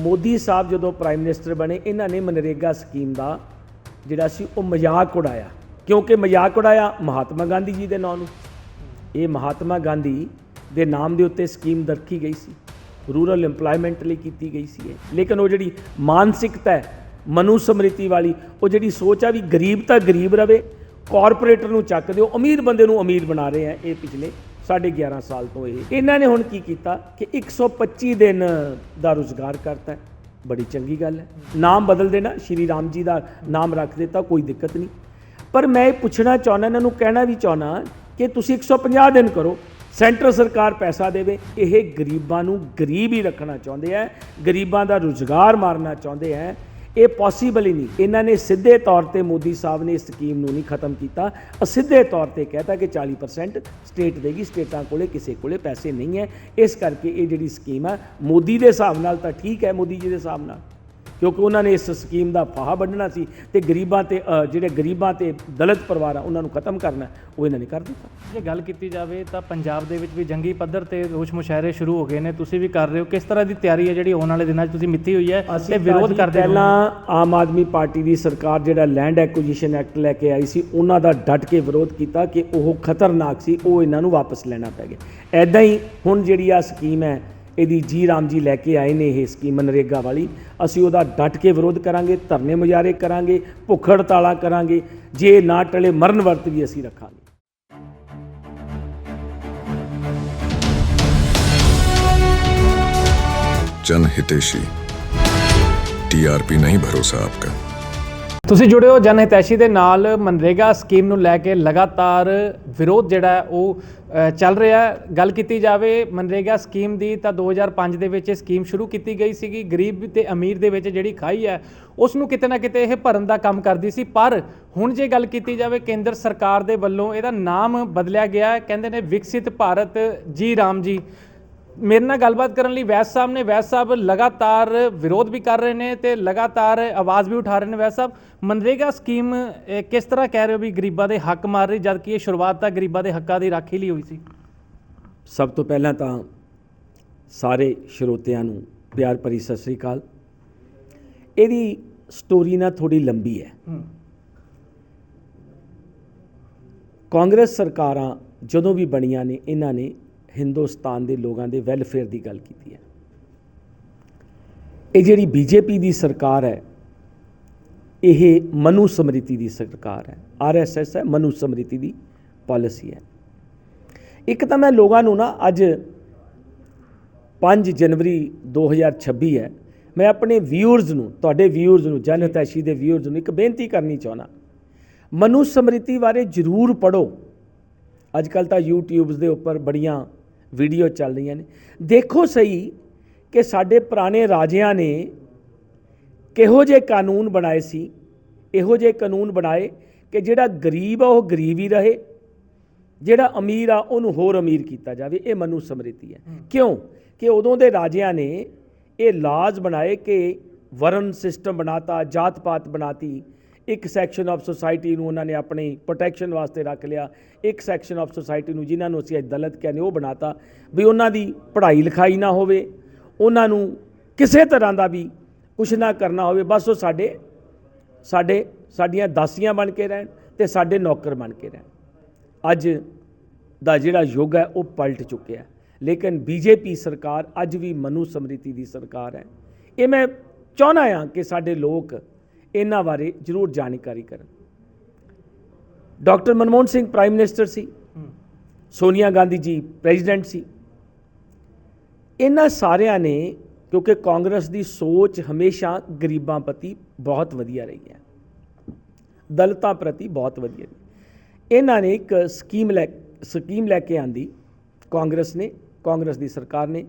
ਮੋਦੀ ਸਾਹਿਬ ਜਦੋਂ prime minister ਬਣੇ, ਇਹਨਾਂ ਨੇ ਮਨਰੇਗਾ ਸਕੀਮ ਦਾ ਜਿਹੜਾ ਸੀ, ਉਹ ਮਜ਼ਾਕ ਉਡਾਇਆ। ਕਿਉਂਕਿ ਮਜ਼ਾਕ ਉਡਾਇਆ ਮਹਾਤਮਾ ਗਾਂਧੀ ਜੀ ਦੇ ਨਾਂ ਨੂੰ। ਇਹ ਮਹਾਤਮਾ ਗਾਂਧੀ ਦੇ ਨਾਮ ਦੇ ਉੱਤੇ ਸਕੀਮ ਦਰਖੀ ਗਈ ਸੀ। ਰੂਰਲ ਏਮਪਲੋਇਮੈਂਟ ਲਈ ਕੀਤੀ ਗਈ ਸੀ ਇਹ। ਲੇਕਿਨ ਉਹ ਜਿਹੜੀ ਮਾਨਸਿਕਤਾ ਹੈ, ਮਨੂ ਸਮ੍ਰਿਤੀ ਵਾਲੀ, ਉਹ ਜਿਹੜੀ ਸੋਚ ਆ ਵੀ ਗਰੀਬ ਤਾਂ ਗਰੀਬ ਰਵੇ ਕਾਰਪੋਰੇਟਰ ਨੂੰ ਚੱਕ ਦਿਓ, ਅਮੀਰ ਬੰਦੇ ਨੂੰ ਅਮੀਰ ਬਣਾ ਰਹੇ ਆ, ਇਹ ਪਿਛਲੇ ਸਾਢੇ 11 ਸਾਲ ਤੋਂ ਇਹ। ਇਹਨਾਂ ਨੇ ਹੁਣ ਕੀ ਕੀਤਾ ਕਿ 125 ਦਿਨ ਦਾ ਰੁਜ਼ਗਾਰ ਕਰਤਾ। ਬੜੀ ਚੰਗੀ ਗੱਲ ਹੈ। ਨਾਮ ਬਦਲ ਦੇਣਾ, ਸ਼੍ਰੀ ਰਾਮ ਜੀ ਦਾ ਨਾਮ ਰੱਖ ਦਿੱਤਾ, ਕੋਈ ਦਿੱਕਤ ਨਹੀਂ। ਪਰ ਮੈਂ ਇਹ ਪੁੱਛਣਾ ਚਾਹੁੰਦਾ, ਇਹਨਾਂ ਨੂੰ ਕਹਿਣਾ ਵੀ ਚਾਹੁੰਦਾ ਕਿ ਤੁਸੀਂ 150 ਦਿਨ ਕਰੋ, ਸੈਂਟਰ ਸਰਕਾਰ ਪੈਸਾ ਦੇਵੇ। ਇਹ ਗਰੀਬਾਂ ਨੂੰ ਗਰੀਬ ਹੀ ਰੱਖਣਾ ਚਾਹੁੰਦੇ ਆ, ਗਰੀਬਾਂ ਦਾ ਰੁਜ਼ਗਾਰ ਮਾਰਨਾ ਚਾਹੁੰਦੇ ਆ। ਇਹ ਪੋਸੀਬਲ ਹੀ ਨਹੀਂ। ਇਹਨਾਂ ਨੇ ਸਿੱਧੇ ਤੌਰ ਤੇ ਮੋਦੀ ਸਾਹਿਬ ਨੇ ਇਸ ਸਕੀਮ ਨੂੰ ਨਹੀਂ ਖਤਮ ਕੀਤਾ। ਅਸਿੱਧੇ ਤੌਰ ਤੇ ਕਹਿਤਾ ਕਿ 40% ਸਟੇਟ ਦੇਗੀ, ਸਟੇਟਾਂ ਕੋਲੇ ਕਿਸੇ ਕੋਲੇ ਪੈਸੇ ਨਹੀਂ ਹੈ ਇਸ ਕਰਕੇ ਇਹ ਜਿਹੜੀ ਸਕੀਮ ਹੈ ਮੋਦੀ ਦੇ ਹਿਸਾਬ ਨਾਲ ਤਾਂ ਠੀਕ ਹੈ ਮੋਦੀ ਜੀ ਦੇ ਹਿਸਾਬ ਨਾਲ। ਕਿਉਂਕਿ ਉਹਨਾਂ ਨੇ ਇਸ ਸਕੀਮ ਦਾ ਫਾਹਾ ਵੱਢਣਾ ਸੀ ਤੇ ਗਰੀਬਾਂ ਤੇ ਜਿਹੜੇ ਗਰੀਬਾਂ ਤੇ ਦਲਿਤ ਪਰਿਵਾਰ ਆ ਉਹਨਾਂ ਨੂੰ ਖਤਮ ਕਰਨਾ ਉਹ ਇਹਨਾਂ ਨੇ ਕਰ ਦਿੱਤਾ। ਜੇ ਗੱਲ ਕੀਤੀ ਜਾਵੇ ਤਾਂ ਪੰਜਾਬ ਦੇ ਵਿੱਚ ਵੀ ਜੰਗੀ ਪੱਧਰ ਤੇ ਰੋਸ਼ ਮੁਸ਼ਾਇਰੇ ਸ਼ੁਰੂ ਹੋ ਗਏ ਨੇ ਤੁਸੀਂ ਵੀ ਕਰ ਰਹੇ ਹੋ। ਕਿਸ ਤਰ੍ਹਾਂ ਦੀ ਤਿਆਰੀ ਹੈ ਜਿਹੜੀ ਆਉਣ ਵਾਲੇ ਦਿਨਾਂ 'ਚ ਤੁਸੀਂ ਮਿੱਥੀ ਹੋਈ ਹੈ ਤੇ ਵਿਰੋਧ ਕਰਦੇ ਰਹੋ? ਪਹਿਲਾਂ ਆਮ ਆਦਮੀ ਪਾਰਟੀ ਦੀ ਸਰਕਾਰ ਜਿਹੜਾ ਲੈਂਡ ਐਕੁਜੀਸ਼ਨ ਐਕਟ ਲੈ ਕੇ ਆਈ ਸੀ ਉਹਨਾਂ ਦਾ ਡਟ ਕੇ ਵਿਰੋਧ ਕੀਤਾ ਕਿ ਉਹ ਖਤਰਨਾਕ ਸੀ ਉਹ ਇਹਨਾਂ ਨੂੰ ਵਾਪਸ ਲੈਣਾ ਪੈ ਗਿਆ। ਐਦਾਂ ਹੀ ਹੁਣ ਜਿਹੜੀ ਆ ਸਕੀਮ ਹੈ ਇਹਦੀ ਜੀ ਰਾਮ ਜੀ ਲੈ ਕੇ ਆਏ ਨੇ ਇਹ ਸਕੀਮ ਮਨਰੇਗਾ ਵਾਲੀ ਅਸੀਂ ਉਹਦਾ ਡਟ ਕੇ ਵਿਰੋਧ ਕਰਾਂਗੇ ਧਰਨੇ ਮੁਜ਼ਾਹਰੇ ਕਰਾਂਗੇ ਭੁੱਖ ਹੜਤਾਲਾਂ ਕਰਾਂਗੇ ਜੇ ਨਾ ਟਲੇ ਮਰਨ ਵਰਤ ਵੀ ਅਸੀਂ ਰੱਖਾਂਗੇ जन हितेशी टीआरपी नहीं भरोसा आपका ਤੁਸੀਂ ਜੁੜੇ ਹੋ ਜਨ ਹਿਤੈਸ਼ੀ ਦੇ ਨਾਲ ਮਨਰੇਗਾ ਸਕੀਮ ਨੂੰ ਲੈ ਕੇ ਲਗਾਤਾਰ ਵਿਰੋਧ ਜਿਹੜਾ ਉਹ ਚੱਲ ਰਿਹਾ ਗੱਲ ਕੀਤੀ ਜਾਵੇ ਮਨਰੇਗਾ ਸਕੀਮ ਦੀ ਤਾਂ 2005 ਦੇ ਵਿੱਚ ਇਹ ਸਕੀਮ ਸ਼ੁਰੂ ਕੀਤੀ ਗਈ ਸੀਗੀ। ਗਰੀਬ ਤੇ ਅਮੀਰ ਦੇ ਵਿੱਚ ਜਿਹੜੀ ਖਾਈ ਹੈ, ਉਸ ਨੂੰ ਕਿਤੇ ਨਾ ਕਿਤੇ ਇਹ ਭਰਨ ਦਾ ਕੰਮ ਕਰਦੀ ਸੀ। ਪਰ ਹੁਣ ਜੇ ਗੱਲ ਕੀਤੀ ਜਾਵੇ ਕੇਂਦਰ ਸਰਕਾਰ ਦੇ ਵੱਲੋਂ ਇਹਦਾ ਨਾਮ ਬਦਲਿਆ ਗਿਆ ਕਹਿੰਦੇ ਨੇ ਵਿਕਸਿਤ ਭਾਰਤ। ਜੀ ਰਾਮ ਜੀ ਮੇਰੇ ਨਾਲ ਗੱਲਬਾਤ ਕਰਨ ਲਈ ਵੈਸ ਸਾਹਿਬ ਨੇ। ਵੈਸ ਸਾਹਿਬ ਲਗਾਤਾਰ ਵਿਰੋਧ ਵੀ ਕਰ ਰਹੇ ਨੇ ਤੇ ਲਗਾਤਾਰ ਆਵਾਜ਼ ਵੀ ਉਠਾ ਰਹੇ ਨੇ। ਵੈਸ ਸਾਹਿਬ ਮਨਰੇਗਾ ਸਕੀਮ ਕਿਸ ਤਰ੍ਹਾਂ ਕਹਿ ਰਹੇ ਹੋ ਵੀ ਗਰੀਬਾਂ ਦੇ ਹੱਕ ਮਾਰ ਰਹੀ ਜਦ ਕਿ ਇਹ ਸ਼ੁਰੂਆਤ ਤਾਂ ਗਰੀਬਾਂ ਦੇ ਹੱਕਾਂ ਦੀ ਰਾਖੀ ਲਈ ਹੋਈ ਸੀ? ਸਭ ਤੋਂ ਪਹਿਲਾਂ ਤਾਂ ਸਾਰੇ ਸਰੋਤਿਆਂ ਨੂੰ ਪਿਆਰ ਭਰੀ ਸਤਿ ਸ੍ਰੀ ਅਕਾਲ। ਇਹਦੀ ਸਟੋਰੀ ਨਾ ਥੋੜੀ ਲੰਬੀ ਹੈ। ਕਾਂਗਰਸ ਸਰਕਾਰਾਂ ਜਦੋਂ ਵੀ ਬਣੀਆਂ ਨੇ ਇਹਨਾਂ ਨੇ ਹਿੰਦੁਸਤਾਨ ਦੇ ਲੋਕਾਂ ਦੇ ਵੈਲਫੇਅਰ ਦੀ ਗੱਲ ਕੀਤੀ ਹੈ। ਇਹ ਜਿਹੜੀ ਬੀਜੇਪੀ ਦੀ ਸਰਕਾਰ ਹੈ ਇਹ ਮਨੂ ਸਮ੍ਰਿਤੀ ਦੀ ਸਰਕਾਰ ਹੈ ਆਰਐਸਐਸ ਹੈ ਮਨੂ ਸਮ੍ਰਿਤੀ ਦੀ ਪਾਲਿਸੀ ਹੈ। ਇੱਕ ਤਾਂ ਮੈਂ ਲੋਕਾਂ ਨੂੰ ਨਾ ਅੱਜ 5 ਜਨਵਰੀ 2026 ਹੈ ਮੈਂ ਆਪਣੇ ਵਿਊਅਰਸ ਨੂੰ ਤੁਹਾਡੇ ਵਿਊਅਰਸ ਨੂੰ ਜਨ ਹਿਤੈਸ਼ੀ ਦੇ ਵਿਊਅਰਸ ਨੂੰ ਇੱਕ ਬੇਨਤੀ ਕਰਨੀ ਚਾਹੁੰਦਾ। ਮਨੂ ਸਮ੍ਰਿਤੀ ਬਾਰੇ ਜ਼ਰੂਰ ਪੜੋ ਅੱਜ ਕੱਲ ਤਾਂ YouTubes ਦੇ ਉੱਪਰ ਬੜੀਆਂ ਵੀਡੀਓ ਚੱਲ ਰਹੀਆਂ ਨੇ। ਦੇਖੋ ਸਹੀ ਕਿ ਸਾਡੇ ਪੁਰਾਣੇ ਰਾਜਿਆਂ ਨੇ ਕਿਹੋ ਜਿਹੇ ਕਾਨੂੰਨ ਬਣਾਏ ਸੀ ਇਹੋ ਜਿਹੇ ਕਾਨੂੰਨ ਬਣਾਏ ਕਿ ਜਿਹੜਾ ਗਰੀਬ ਆ ਉਹ ਗਰੀਬ ਹੀ ਰਹੇ ਜਿਹੜਾ ਅਮੀਰ ਆ ਉਹਨੂੰ ਹੋਰ ਅਮੀਰ ਕੀਤਾ ਜਾਵੇ ਇਹ ਮਨੂ ਸਮ੍ਰਿਤੀ ਹੈ। ਕਿਉਂ? ਕਿ ਉਦੋਂ ਦੇ ਰਾਜਿਆਂ ਨੇ ਇਹ ਲਾਜ਼ ਬਣਾਏ ਕਿ ਵਰਨ ਸਿਸਟਮ ਬਣਾਤਾ ਜਾਤ ਪਾਤ ਬਣਾਤੀ ਇੱਕ ਸੈਕਸ਼ਨ ਆਫ ਸੁਸਾਇਟੀ ਨੂੰ ਉਹਨਾਂ ਨੇ ਆਪਣੀ ਪ੍ਰੋਟੈਕਸ਼ਨ ਵਾਸਤੇ ਰੱਖ ਲਿਆ। ਇੱਕ ਸੈਕਸ਼ਨ ਆਫ ਸੁਸਾਇਟੀ ਨੂੰ ਜਿਨ੍ਹਾਂ ਨੂੰ ਅਸੀਂ ਅੱਜ ਦਲਿਤ ਕਹਿੰਦੇ ਉਹ ਬਣਾਤਾ। ਵੀ ਉਹਨਾਂ ਦੀ ਪੜ੍ਹਾਈ ਲਿਖਾਈ ਨਾ ਹੋਵੇ, ਉਹਨਾਂ ਨੂੰ ਕਿਸੇ ਤਰ੍ਹਾਂ ਦਾ ਵੀ ਕੁਛ ਨਾ ਕਰਨਾ ਹੋਵੇ, ਬਸ ਉਹ ਸਾਡੇ ਸਾਡੇ, ਸਾਡੀਆਂ ਦਾਸੀਆਂ ਬਣ ਕੇ ਰਹਿਣ ਤੇ ਸਾਡੇ ਨੌਕਰ ਬਣ ਕੇ ਰਹਿਣ। ਅੱਜ ਦਾ ਜਿਹੜਾ ਯੁੱਗ ਹੈ, ਉਹ ਪਲਟ ਚੁੱਕਿਆ ਹੈ। ਲੇਕਿਨ ਬੀਜੇਪੀ ਸਰਕਾਰ ਅੱਜ ਵੀ ਮਨੂ ਸਮ੍ਰਿਤੀ ਦੀ ਸਰਕਾਰ ਹੈ। ਇਹ ਮੈਂ ਚਾਹੁੰਦਾ ਹਾਂ ਕਿ ਸਾਡੇ ਲੋਕ ਇਹਨਾਂ ਬਾਰੇ ਜ਼ਰੂਰ ਜਾਣਕਾਰੀ ਕਰਨ। Doctor Manmohan Singh prime minister ਸੀ। ਸੋਨੀਆ ਗਾਂਧੀ ਜੀ ਪ੍ਰੈਜ਼ੀਡੈਂਟ ਸੀ। ਇਹਨਾਂ ਸਾਰਿਆਂ ਨੇ ਕਿਉਂਕਿ ਕਾਂਗਰਸ ਦੀ ਸੋਚ ਹਮੇਸ਼ਾ ਗਰੀਬਾਂ ਪ੍ਰਤੀ ਬਹੁਤ ਵਧੀਆ ਰਹੀ ਹੈ। ਦਲਿਤਾਂ ਪ੍ਰਤੀ ਬਹੁਤ ਵਧੀਆ ਇਹਨਾਂ ਨੇ ਇੱਕ ਸਕੀਮ ਲੈ ਸਕੀਮ ਲੈ ਕੇ ਆਂਦੀ ਕਾਂਗਰਸ ਨੇ ਕਾਂਗਰਸ ਦੀ ਸਰਕਾਰ ਨੇ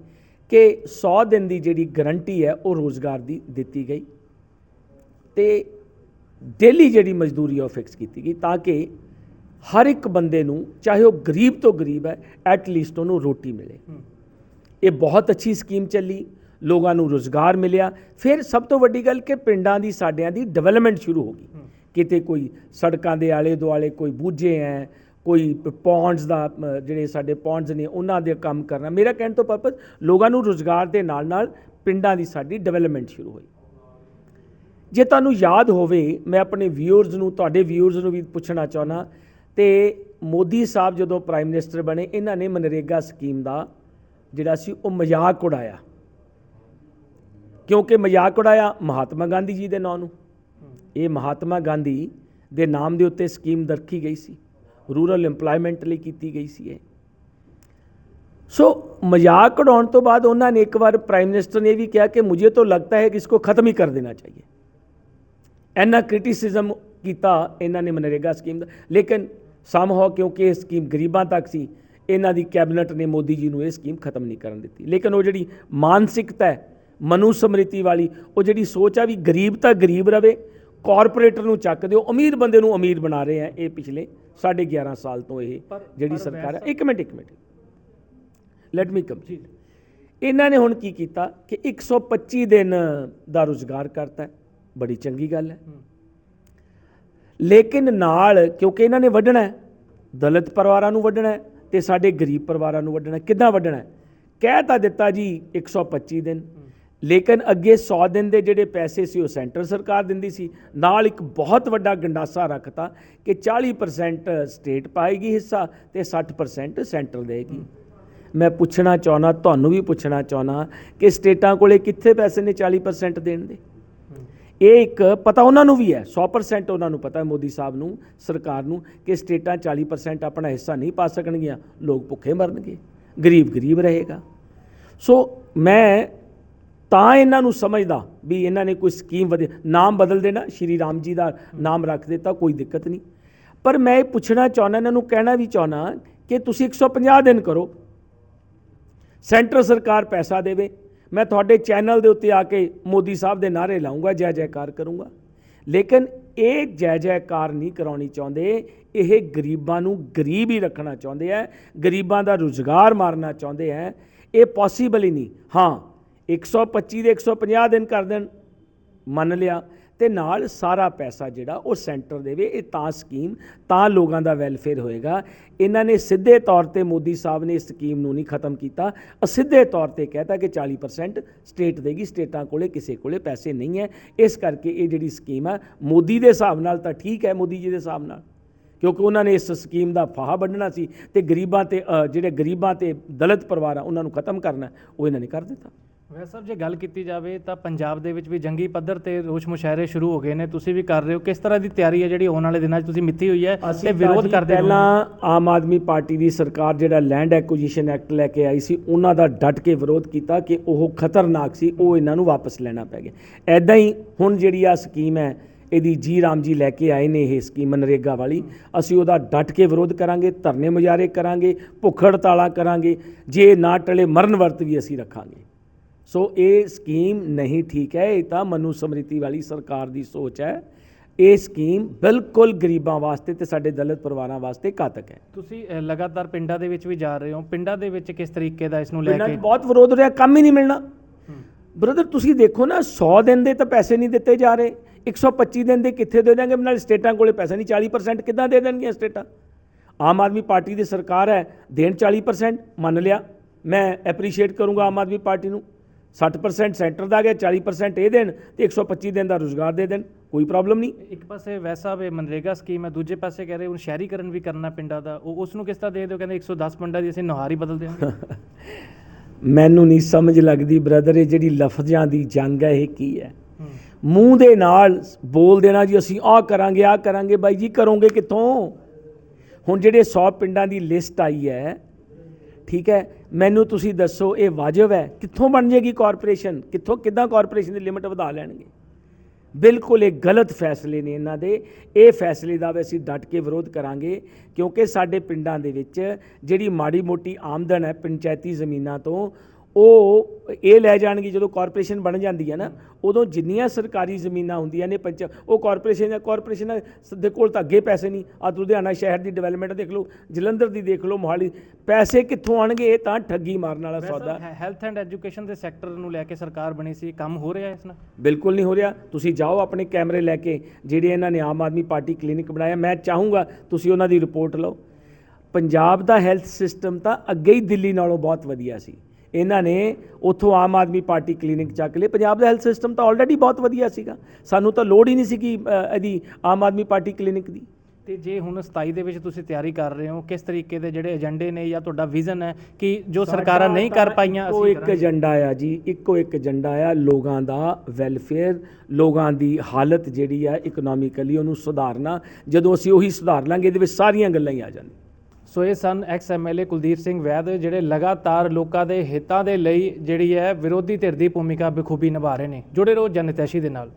ਕਿ 100 ਦਿਨ ਦੀ ਜਿਹੜੀ ਗਰੰਟੀ ਹੈ ਉਹ ਰੋਜ਼ਗਾਰ ਦੀ ਦਿੱਤੀ ਗਈ। ਤੇ ਡੇਲੀ ਜਿਹੜੀ ਮਜ਼ਦੂਰੀ ਹੈ ਉਹ ਫਿਕਸ ਕੀਤੀ ਗਈ ਤਾਂ ਕਿ ਹਰ ਇੱਕ ਬੰਦੇ ਨੂੰ ਚਾਹੇ ਉਹ ਗਰੀਬ ਤੋਂ ਗਰੀਬ ਹੈ ਐਟ ਲੀਸਟ ਉਹਨੂੰ ਰੋਟੀ ਮਿਲੇ। ਇਹ ਬਹੁਤ ਅੱਛੀ ਸਕੀਮ ਚੱਲੀ ਲੋਕਾਂ ਨੂੰ ਰੋਜ਼ਗਾਰ ਮਿਲਿਆ। ਫਿਰ ਸਭ ਤੋਂ ਵੱਡੀ ਗੱਲ ਕਿ ਪਿੰਡਾਂ ਦੀ ਸਾਡਿਆਂ ਦੀ ਡਿਵੈਲਪਮੈਂਟ ਸ਼ੁਰੂ ਹੋ ਗਈ। ਕਿਤੇ ਕੋਈ ਸੜਕਾਂ ਦੇ ਆਲੇ ਦੁਆਲੇ ਕੋਈ ਬੂਝੇ ਹੈ ਕੋਈ ਪੌਂਡਸ ਦਾ ਜਿਹੜੇ ਸਾਡੇ ਪੌਂਡਸ ਨੇ ਉਹਨਾਂ ਦੇ ਕੰਮ ਕਰਨਾ। ਮੇਰਾ ਕਹਿਣ ਤੋਂ ਪਰਪਸ ਲੋਕਾਂ ਨੂੰ ਰੋਜ਼ਗਾਰ ਦੇ ਨਾਲ ਨਾਲ ਪਿੰਡਾਂ ਦੀ ਸਾਡੀ ਡਿਵੈਲਪਮੈਂਟ ਸ਼ੁਰੂ ਹੋਈ। ਜੇ ਤੁਹਾਨੂੰ ਯਾਦ ਹੋਵੇ, ਮੈਂ ਆਪਣੇ ਵਿਊਅਰਸ ਨੂੰ, ਤੁਹਾਡੇ ਵਿਊਅਰਸ ਨੂੰ ਵੀ ਪੁੱਛਣਾ ਚਾਹਨਾ ਤੇ ਮੋਦੀ ਸਾਹਿਬ ਜਦੋਂ ਪ੍ਰਾਈਮ ਮਿਨਿਸਟਰ ਬਣੇ, ਇਹਨਾਂ ਨੇ ਮਨਰੇਗਾ ਸਕੀਮ ਦਾ ਜਿਹੜਾ ਸੀ, ਉਹ ਮਜ਼ਾਕ ਉਡਾਇਆ। ਕਿਉਂਕਿ ਮਜ਼ਾਕ ਉਡਾਇਆ ਮਹਾਤਮਾ ਗਾਂਧੀ ਜੀ ਦੇ ਨਾਂ ਨੂੰ। ਇਹ ਮਹਾਤਮਾ ਗਾਂਧੀ ਦੇ ਨਾਮ ਦੇ ਉੱਤੇ ਸਕੀਮ ਦਰਖੀ ਗਈ ਸੀ। ਰੂਰਲ ਏਮਪਲੋਇਮੈਂਟ ਲਈ ਕੀਤੀ ਗਈ ਸੀ ਇਹ। ਸੋ ਮਜ਼ਾਕ ਉਡਾਉਣ ਤੋਂ ਬਾਅਦ ਉਹਨਾਂ ਨੇ ਇੱਕ ਵਾਰ ਪ੍ਰਾਈਮ ਮਿਨਿਸਟਰ ਨੇ ਇਹ ਵੀ ਕਿਹਾ ਕਿ ਮੁਝੇ ਤੋਂ ਲੱਗਦਾ ਹੈ ਕਿ ਇਸ ਨੂੰ ਖਤਮ ਹੀ ਕਰ ਦੇਣਾ ਚਾਹੀਏ। ਇੰਨਾ ਕ੍ਰਿਟਿਸਿਜ਼ਮ ਕੀਤਾ ਇਹਨਾਂ ਨੇ ਮਨਰੇਗਾ ਸਕੀਮ ਦਾ। ਲੇਕਿਨ ਸਮਹਾਉ ਕਿਉਂਕਿ ਇਹ ਸਕੀਮ ਗਰੀਬਾਂ ਤੱਕ ਸੀ ਇਹਨਾਂ ਦੀ ਕੈਬਨਿਟ ਨੇ ਮੋਦੀ ਜੀ ਨੂੰ ਇਹ ਸਕੀਮ ਖਤਮ ਨਹੀਂ ਕਰਨ ਦਿੱਤੀ। ਲੇਕਿਨ ਉਹ ਜਿਹੜੀ ਮਾਨਸਿਕਤਾ ਹੈ ਮਨੂ ਸਮ੍ਰਿਤੀ ਵਾਲੀ ਉਹ ਜਿਹੜੀ ਸੋਚ ਆ ਵੀ ਗਰੀਬ ਤਾਂ ਗਰੀਬ ਰਵੇ ਕਾਰਪੋਰੇਟਰ ਨੂੰ ਚੱਕ ਦਿਓ ਅਮੀਰ ਬੰਦੇ ਨੂੰ ਅਮੀਰ ਬਣਾ ਰਹੇ ਆ ਇਹ ਪਿਛਲੇ 11.5 ਸਾਲ ਤੋਂ ਇਹ ਜਿਹੜੀ ਸਰਕਾਰ ਹੈ ਇੱਕ ਮਿੰਟ ਇੱਕ ਮਿੰਟ। ਲੈਟ ਮੀ ਕੰਪਲੀਟ ਇਹਨਾਂ ਨੇ ਹੁਣ ਕੀ ਕੀਤਾ ਕਿ 125 ਦਿਨ ਦਾ ਰੁਜ਼ਗਾਰ ਕਰਤਾ ਹੈ। ਬੜੀ ਚੰਗੀ ਗੱਲ ਹੈ। ਲੇਕਿਨ ਨਾਲ ਕਿਉਂਕਿ ਇਹਨਾਂ ਨੇ ਵੱਢਣਾ ਹੈ ਦਲਿਤ ਪਰਿਵਾਰਾਂ ਨੂੰ ਵੱਢਣਾ ਹੈ ਤੇ ਸਾਡੇ ਗਰੀਬ ਪਰਿਵਾਰਾਂ ਨੂੰ ਵੱਢਣਾ। ਕਿੱਦਾਂ ਵੱਢਣਾ ਹੈ? ਕਹਿ ਤਾਂ ਦਿੱਤਾ ਜੀ 125 ਦਿਨ। ਲੇਕਿਨ ਅੱਗੇ 100 ਦਿਨ ਦੇ ਜਿਹੜੇ ਪੈਸੇ ਸੀ ਉਹ ਸੈਂਟਰ ਸਰਕਾਰ ਦਿੰਦੀ ਸੀ। ਨਾਲ ਇੱਕ ਬਹੁਤ ਵੱਡਾ ਗੰਡਾਸਾ ਰੱਖਤਾ ਕਿ 40% ਸਟੇਟ ਪਾਏਗੀ ਹਿੱਸਾ ਤੇ 60% ਸੈਂਟਰ ਦੇਗੀ ਮੈਂ ਪੁੱਛਣਾ ਚਾਹਣਾ ਤੁਹਾਨੂੰ ਵੀ ਪੁੱਛਣਾ ਚਾਹਣਾ ਕਿ ਸਟੇਟਾਂ ਕੋਲੇ ਕਿੱਥੇ ਪੈਸੇ ਨੇ 40% ਦੇਣ ਦੇ? ਇਹ ਇੱਕ ਪਤਾ ਉਹਨਾਂ ਨੂੰ ਵੀ ਹੈ 100% ਉਹਨਾਂ ਨੂੰ ਪਤਾ ਹੈ, ਮੋਦੀ ਸਾਹਿਬ ਨੂੰ, ਸਰਕਾਰ ਨੂੰ, ਕਿ ਸਟੇਟਾਂ 40% ਆਪਣਾ ਹਿੱਸਾ ਨਹੀਂ ਪਾ ਸਕਣਗੀਆਂ, ਲੋਕ ਭੁੱਖੇ ਮਰਨਗੇ, ਗਰੀਬ ਗਰੀਬ ਰਹੇਗਾ। ਸੋ ਮੈਂ ਤਾਂ ਇਹਨਾਂ ਨੂੰ ਸਮਝਦਾ ਵੀ ਇਹਨਾਂ ਨੇ ਕੋਈ ਸਕੀਮ ਵਧੇ, ਨਾਮ ਬਦਲ ਦੇਣਾ, ਸ਼੍ਰੀ ਰਾਮ ਜੀ ਦਾ ਨਾਮ ਰੱਖ ਦਿੱਤਾ, ਕੋਈ ਦਿੱਕਤ ਨਹੀਂ। ਪਰ ਮੈਂ ਇਹ ਪੁੱਛਣਾ ਚਾਹੁੰਦਾ, ਇਹਨਾਂ ਨੂੰ ਕਹਿਣਾ ਵੀ ਚਾਹੁੰਦਾ ਕਿ ਤੁਸੀਂ 150 ਦਿਨ ਕਰੋ, ਸੈਂਟਰ ਸਰਕਾਰ ਪੈਸਾ ਦੇਵੇ ਮੈਂ ਤੁਹਾਡੇ ਚੈਨਲ ਦੇ ਉੱਤੇ ਆ ਕੇ ਮੋਦੀ ਸਾਹਿਬ ਦੇ ਨਾਰੇ ਲਾਉਂਗਾ, ਜੈ ਜੈਕਾਰ ਕਰੂੰਗਾ। ਲੇਕਿਨ ਇਹ ਜੈ ਜੈਕਾਰ ਨਹੀਂ ਕਰਾਉਣੀ ਚਾਹੁੰਦੇ। ਇਹ ਗਰੀਬਾਂ ਨੂੰ ਗਰੀਬ ਹੀ ਰੱਖਣਾ ਚਾਹੁੰਦੇ ਆ ਗਰੀਬਾਂ ਦਾ ਰੁਜ਼ਗਾਰ ਮਾਰਨਾ ਚਾਹੁੰਦੇ ਆ ਇਹ ਪੋਸੀਬਲ ਹੀ ਨਹੀਂ। ਹਾਂ 125 ਦੇ 150 ਦਿਨ ਕਰ ਦੇਣ। ਮੰਨ ਲਿਆ। ਤੇ ਨਾਲ ਸਾਰਾ ਪੈਸਾ ਜਿਹੜਾ ਉਹ ਸੈਂਟਰ ਦੇਵੇ। ਇਹ ਤਾਂ ਸਕੀਮ, ਤਾਂ ਲੋਕਾਂ ਦਾ ਵੈਲਫੇਅਰ ਹੋਏਗਾ। ਇਹਨਾਂ ਨੇ ਸਿੱਧੇ ਤੌਰ ਤੇ ਮੋਦੀ ਸਾਹਿਬ ਨੇ ਇਸ ਸਕੀਮ ਨੂੰ ਨਹੀਂ ਖਤਮ ਕੀਤਾ। ਅਸਿੱਧੇ ਤੌਰ ਤੇ ਕਹਿਤਾ ਕਿ 40% ਸਟੇਟ ਦੇਗੀ, ਸਟੇਟਾਂ ਕੋਲੇ ਕਿਸੇ ਕੋਲੇ ਪੈਸੇ ਨਹੀਂ ਹੈ। ਇਸ ਕਰਕੇ ਇਹ ਜਿਹੜੀ ਸਕੀਮ ਹੈ ਮੋਦੀ ਦੇ ਹਿਸਾਬ ਨਾਲ ਤਾਂ ਠੀਕ ਹੈ ਮੋਦੀ ਜੀ ਦੇ ਹਿਸਾਬ ਨਾਲ। ਕਿਉਂਕਿ ਉਹਨਾਂ ਨੇ ਇਸ ਸਕੀਮ ਦਾ ਫਾਹਾ ਵੱਢਣਾ ਸੀ ਤੇ ਗਰੀਬਾਂ ਤੇ ਜਿਹੜੇ ਗਰੀਬਾਂ ਤੇ ਦਲਿਤ ਪਰਿਵਾਰ ਆ, ਉਹਨਾਂ ਨੂੰ ਖਤਮ ਕਰਨਾ, ਉਹ ਇਹਨਾਂ ਨੇ ਕਰ ਦਿੱਤਾ। ਵੈਸੇ ਸਾਹਿਬ ਜੇ ਗੱਲ ਕੀਤੀ ਜਾਵੇ ਤਾਂ ਪੰਜਾਬ ਦੇ ਵਿੱਚ ਵੀ ਜੰਗੀ ਪੱਧਰ ਤੇ ਰੋਸ਼ ਮੁਸ਼ਾਇਰੇ ਸ਼ੁਰੂ ਹੋ ਗਏ ਨੇ। ਤੁਸੀਂ ਵੀ ਕਰ ਰਹੇ ਹੋ। ਕਿਸ ਤਰ੍ਹਾਂ ਦੀ ਤਿਆਰੀ ਹੈ ਜਿਹੜੀ ਆਉਣ ਵਾਲੇ ਦਿਨਾਂ 'ਚ ਤੁਸੀਂ ਮਿੱਥੀ ਹੋਈ ਹੈ ਤੇ ਵਿਰੋਧ ਕਰਦੇ ਰਹੋਗੇ? ਪਹਿਲਾਂ ਆਮ ਆਦਮੀ ਪਾਰਟੀ ਦੀ ਸਰਕਾਰ ਜਿਹੜਾ ਲੈਂਡ ਐਕੁਜੀਸ਼ਨ ਐਕਟ ਲੈ ਕੇ ਆਈ ਸੀ ਉਹਨਾਂ ਦਾ ਡਟ ਕੇ ਵਿਰੋਧ ਕੀਤਾ ਕਿ ਉਹ ਖਤਰਨਾਕ ਸੀ ਉਹ ਇਹਨਾਂ ਨੂੰ ਵਾਪਸ ਲੈਣਾ ਪੈ ਗਿਆ। ਐਦਾਂ ਹੀ ਹੁਣ ਜਿਹੜੀ ਆ ਸਕੀਮ ਹੈ ਇਹਦੀ ਜੀ ਰਾਮ ਜੀ ਲੈ ਕੇ ਆਏ ਨੇ ਇਹ ਸਕੀਮ ਮਨਰੇਗਾ ਵਾਲੀ। ਅਸੀਂ ਉਹਦਾ ਡਟ ਕੇ ਵਿਰੋਧ ਕਰਾਂਗੇ ਧਰਨੇ ਮੁਜ਼ਾਹਰੇ ਕਰਾਂਗੇ ਭੁੱਖ ਹੜਤਾਲਾਂ ਕਰਾਂਗੇ ਜੇ ਨਾ ਟਲੇ ਮਰਨ ਵਰਤ ਵੀ ਅਸੀਂ ਰੱਖਾਂਗੇ। ਸੋ ਇਹ ਸਕੀਮ ਨਹੀਂ ਠੀਕ ਹੈ ਇਹ ਤਾਂ ਮਨੂ ਸਮ੍ਰਿਤੀ ਵਾਲੀ ਸਰਕਾਰ ਦੀ ਸੋਚ ਹੈ। ਇਹ ਸਕੀਮ ਬਿਲਕੁਲ ਗਰੀਬਾਂ ਵਾਸਤੇ ਤੇ ਸਾਡੇ ਦਲਿਤ ਪਰਿਵਾਰਾਂ ਵਾਸਤੇ ਘਾਤਕ ਹੈ। ਤੁਸੀਂ ਅ, ਲਗਾਤਾਰ ਪਿੰਡਾਂ ਦੇ ਵਿੱਚ ਵੀ ਜਾ ਰਹੇ ਹੋ। ਪਿੰਡਾਂ ਦੇ ਵਿੱਚ ਕਿਸ ਤਰੀਕੇ ਦਾ ਇਸ ਨੂੰ ਲੈ ਪਿੰਡਾਂ ਕੇ ਬਹੁਤ ਵਿਰੋਧ ਹੋ ਰਿਹਾ ਕੰਮ ਹੀ ਨਹੀਂ ਮਿਲਣਾ। ਬ੍ਰਦਰ ਤੁਸੀਂ ਦੇਖੋ ਨਾ 100 ਦਿਨ ਦੇ ਤਾਂ ਪੈਸੇ ਨਹੀਂ ਦਿੱਤੇ ਜਾ ਰਹੇ। 125 ਦਿਨ ਦੇ ਕਿੱਥੇ ਦੇ ਦੇਣਗੇ ਨਾਲ ਸਟੇਟਾਂ ਕੋਲੇ ਪੈਸਾ ਨਹੀਂ 40% ਕਿੱਦਾਂ ਦੇ ਦੇਣਗੀਆਂ ਸਟੇਟਾਂ? ਆਮ ਆਦਮੀ ਪਾਰਟੀ ਦੀ ਸਰਕਾਰ ਹੈ ਦੇਣ 40% ਮੰਨ ਲਿਆ ਮੈਂ ਐਪਰੀਸ਼ੀਏਟ ਕਰੂੰਗਾ ਆਮ ਆਦਮੀ ਪਾਰਟੀ ਨੂੰ। 60% ਸੈਂਟਰ ਦਾ ਗਿਆ 40% ਇਹ ਦੇਣ ਤੇ 125 ਦਿਨ ਦਾ ਰੁਜ਼ਗਾਰ ਦੇ ਦੇਣ ਕੋਈ ਪ੍ਰੋਬਲਮ ਨਹੀਂ। ਇੱਕ ਪਾਸੇ ਵੈਸਾ ਵੇ ਮਨਰੇਗਾ ਸਕੀਮ ਹੈ ਦੂਜੇ ਪਾਸੇ ਕਹਿ ਰਹੇ ਹੁਣ ਸ਼ਹਿਰੀਕਰਨ ਵੀ ਕਰਨਾ ਪਿੰਡਾਂ ਦਾ ਉਹ ਉਸ ਨੂੰ ਕਿਸ ਤਰ੍ਹਾਂ ਦੇ ਦਿਓ ਕਹਿੰਦੇ 110 ਪਿੰਡਾਂ ਦੀ ਅਸੀਂ ਨੁਹਾਰ ਹੀ ਬਦਲ ਦਿਆਂਗੇ। ਮੈਨੂੰ ਨਹੀਂ ਸਮਝ ਲੱਗਦੀ ਬ੍ਰਦਰ ਇਹ ਜਿਹੜੀ ਲਫ਼ਜ਼ਾਂ ਦੀ ਜੰਗ ਹੈ ਇਹ ਕੀ ਹੈ? ਮੂੰਹ ਦੇ ਨਾਲ ਬੋਲ ਦੇਣਾ ਜੀ ਅਸੀਂ ਆਹ ਕਰਾਂਗੇ ਆਹ ਕਰਾਂਗੇ ਬਾਈ ਜੀ ਕਰੋਗੇ ਕਿੱਥੋਂ? ਹੁਣ ਜਿਹੜੇ 100 ਪਿੰਡਾਂ ਦੀ ਲਿਸਟ ਆਈ ਹੈ ਠੀਕ ਹੈ ਮੈਨੂੰ ਤੁਸੀਂ ਦੱਸੋ, ਇਹ ਵਾਜਬ ਹੈ? ਕਿੱਥੋਂ ਬਣ ਜੇਗੀ ਕਾਰਪੋਰੇਸ਼ਨ ਕਿੱਥੋਂ, ਕਿੱਦਾਂ ਕਾਰਪੋਰੇਸ਼ਨ ਦੀ ਲਿਮਟ ਵਧਾ ਲੈਣਗੇ? ਬਿਲਕੁਲ ਇਹ ਗਲਤ ਫੈਸਲੇ ਨੇ ਇਹਨਾਂ ਦੇ। ਇਹ ਫੈਸਲੇ ਦਾ ਵੀ ਅਸੀਂ ਡਟ ਕੇ ਵਿਰੋਧ ਕਰਾਂਗੇ, ਕਿਉਂਕਿ ਸਾਡੇ ਪਿੰਡਾਂ ਦੇ ਵਿੱਚ ਜਿਹੜੀ ਮਾੜੀ ਮੋਟੀ ਆਮਦਨ ਹੈ, ਪੰਚਾਇਤੀ ਜ਼ਮੀਨਾਂ ਤੋਂ ਉਹ ਇਹ ਲੈ ਜਾਣਗੇ ਜਦੋਂ ਕਾਰਪੋਰੇਸ਼ਨ ਬਣ ਜਾਂਦੀ ਹੈ ਨਾ ਉਦੋਂ ਜਿੰਨੀਆਂ ਸਰਕਾਰੀ ਜ਼ਮੀਨਾਂ ਹੁੰਦੀਆਂ ਨੇ ਪੰਚ ਉਹ ਕਾਰਪੋਰੇਸ਼ਨ ਜਾਂ ਕਾਰਪੋਰੇਸ਼ਨ ਦੇ ਕੋਲ ਤਾਂ ਅੱਗੇ ਪੈਸੇ ਨਹੀਂ। ਆ ਲੁਧਿਆਣਾ ਸ਼ਹਿਰ ਦੀ ਡਿਵੈਲਪਮੈਂਟ ਦੇਖ ਲਓ ਜਲੰਧਰ ਦੀ ਦੇਖ ਲਓ ਮੋਹਾਲੀ ਪੈਸੇ ਕਿੱਥੋਂ ਆਣਗੇ? ਇਹ ਤਾਂ ਠੱਗੀ ਮਾਰਨ ਵਾਲਾ ਸੌਦਾ। ਹੈਲਥ ਐਂਡ ਐਜੂਕੇਸ਼ਨ ਦੇ ਸੈਕਟਰ ਨੂੰ ਲੈ ਕੇ ਸਰਕਾਰ ਬਣੀ ਸੀ ਕੰਮ ਹੋ ਰਿਹਾ ਇਸ ਨਾਲ? ਬਿਲਕੁਲ ਨਹੀਂ ਹੋ ਰਿਹਾ। ਤੁਸੀਂ ਜਾਓ ਆਪਣੇ ਕੈਮਰੇ ਲੈ ਕੇ ਜਿਹੜੇ ਇਹਨਾਂ ਨੇ ਆਮ ਆਦਮੀ ਪਾਰਟੀ ਕਲੀਨਿਕ ਬਣਾਇਆ ਮੈਂ ਚਾਹੂੰਗਾ ਤੁਸੀਂ ਉਹਨਾਂ ਦੀ ਰਿਪੋਰਟ ਲਓ। ਪੰਜਾਬ ਦਾ ਹੈਲਥ ਸਿਸਟਮ ਤਾਂ ਅੱਗੇ ਹੀ ਦਿੱਲੀ ਨਾਲੋਂ ਬਹੁਤ ਵਧੀਆ ਸੀ। ਇਹਨਾਂ ਨੇ ਉੱਥੋਂ ਆਮ ਆਦਮੀ ਪਾਰਟੀ ਕਲੀਨਿਕ ਚੱਕ ਲਏ। ਪੰਜਾਬ ਦਾ ਹੈਲਥ ਸਿਸਟਮ ਤਾਂ ਆਲਰੇਡੀ ਬਹੁਤ ਵਧੀਆ ਸੀਗਾ। ਸਾਨੂੰ ਤਾਂ ਲੋੜ ਹੀ ਨਹੀਂ ਸੀ ਕਿ ਅ, ਇਹਦੀ ਆਮ ਆਦਮੀ ਪਾਰਟੀ ਕਲੀਨਿਕ ਦੀ। ਤੇ ਜੇ ਹੁਣ 27 ਦੇ ਵਿੱਚ ਤੁਸੀਂ ਤਿਆਰੀ ਕਰ ਰਹੇ ਹੋ ਕਿਸ ਤਰੀਕੇ ਦੇ ਜਿਹੜੇ ਏਜੰਡੇ ਨੇ ਜਾਂ ਤੁਹਾਡਾ ਵਿਜ਼ਨ ਹੈ ਕਿ ਜੋ ਸਰਕਾਰਾਂ ਨਹੀਂ ਕਰ ਪਾਈਆਂ ਉਹ ਅਸੀਂ ਇੱਕ। ਏਜੰਡਾ ਆ ਜੀ ਇੱਕੋ ਇੱਕ ਏਜੰਡਾ ਆ ਲੋਕਾਂ ਦਾ ਵੈਲਫੇਅਰ ਲੋਕਾਂ ਦੀ ਹਾਲਤ ਜਿਹੜੀ ਆ ਇਕਨੋਮਿਕਲੀ ਉਹਨੂੰ ਸੁਧਾਰਨਾ। ਜਦੋਂ ਅਸੀਂ ਉਹੀ ਸੁਧਾਰ ਲਾਂਗੇ ਇਹਦੇ ਵਿੱਚ ਸਾਰੀਆਂ ਗੱਲਾਂ ਹੀ ਆ ਜਾਣਗੀਆਂ। ਸੋ ਇਹ ਸਨ ਐਕਸ ਐਮਐਲਏ ਕੁਲਦੀਪ ਸਿੰਘ ਵੈਦ, ਜਿਹੜੇ ਲਗਾਤਾਰ ਲੋਕਾਂ ਦੇ ਹਿੱਤਾਂ ਦੇ ਲਈ ਜਿਹੜੀ ਹੈ ਵਿਰੋਧੀ ਧਿਰ ਦੀ ਭੂਮਿਕਾ ਬਖੂਬੀ ਨਿਭਾ ਰਹੇ ਨੇ। ਜੁੜੇ ਰਹੋ ਜਨਤੈਸ਼ੀ ਦੇ ਨਾਲ।